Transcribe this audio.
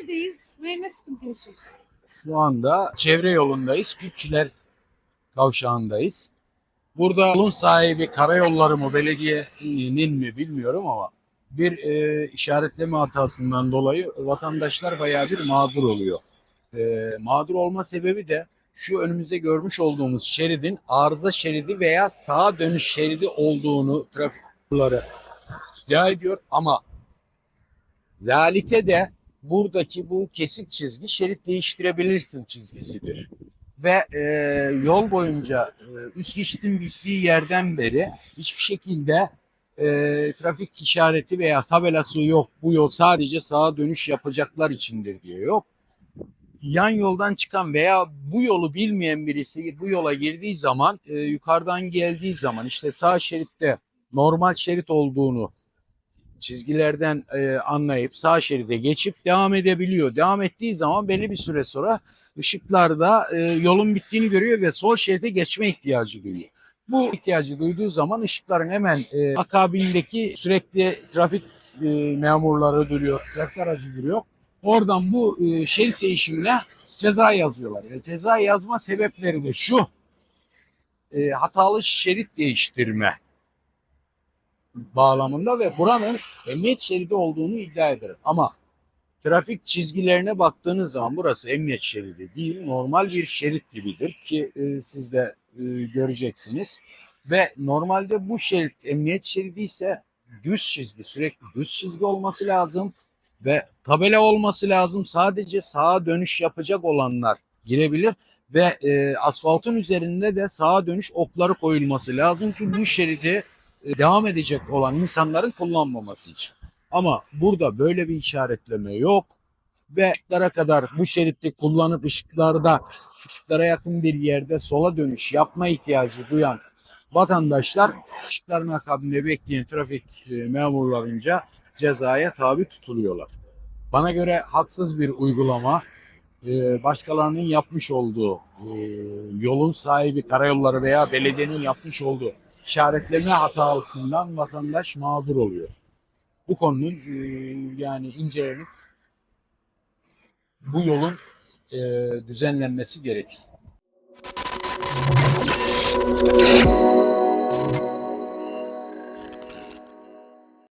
Neredeyiz ve ne sıkıntı yaşıyoruz? Şu anda çevre yolundayız. Küçüler kavşağındayız. Burada yolun sahibi karayolları mı belediyenin mi bilmiyorum ama bir e, işaretleme hatasından dolayı vatandaşlar bayağı bir mağdur oluyor. E, mağdur olma sebebi de şu önümüzde görmüş olduğumuz şeridin arıza şeridi veya sağa dönüş şeridi olduğunu trafik kuralları iddia ediyor ama realitede buradaki bu kesik çizgi şerit değiştirebilirsin çizgisidir. Ve e, yol boyunca e, üst geçitin bittiği yerden beri hiçbir şekilde e, trafik işareti veya tabelası yok. Bu yol sadece sağa dönüş yapacaklar içindir diyor. Yok. Yan yoldan çıkan veya bu yolu bilmeyen birisi bu yola girdiği zaman e, yukarıdan geldiği zaman işte sağ şeritte normal şerit olduğunu çizgilerden e, anlayıp sağ şeride geçip devam edebiliyor. Devam ettiği zaman belli bir süre sonra ışıklarda e, yolun bittiğini görüyor ve sol şeride geçme ihtiyacı duyuyor. Bu ihtiyacı duyduğu zaman ışıkların hemen e, akabindeki sürekli trafik e, memurları duruyor, trafik aracı duruyor. Oradan bu e, şerit değişimine ceza yazıyorlar. E, ceza yazma sebepleri de şu. E, hatalı şerit değiştirme bağlamında ve buranın emniyet şeridi olduğunu iddia ederim. Ama trafik çizgilerine baktığınız zaman burası emniyet şeridi değil, normal bir şerit gibidir ki e, siz de e, göreceksiniz. Ve normalde bu şerit emniyet şeridi ise düz çizgi, sürekli düz çizgi olması lazım ve tabela olması lazım. Sadece sağa dönüş yapacak olanlar girebilir ve e, asfaltın üzerinde de sağa dönüş okları koyulması lazım ki bu şeridi devam edecek olan insanların kullanmaması için. Ama burada böyle bir işaretleme yok ve ışıklara kadar bu şeritte kullanıp ışıklarda ışıklara yakın bir yerde sola dönüş yapma ihtiyacı duyan vatandaşlar ışıkların akabinde bekleyen trafik e, memurlarınca cezaya tabi tutuluyorlar. Bana göre haksız bir uygulama. E, Başkalarının yapmış olduğu e, yolun sahibi karayolları veya belediyenin yapmış olduğu işaretleme hatasından vatandaş mağdur oluyor. Bu konunun e, yani incelenip bu yolun e, düzenlenmesi gerekir.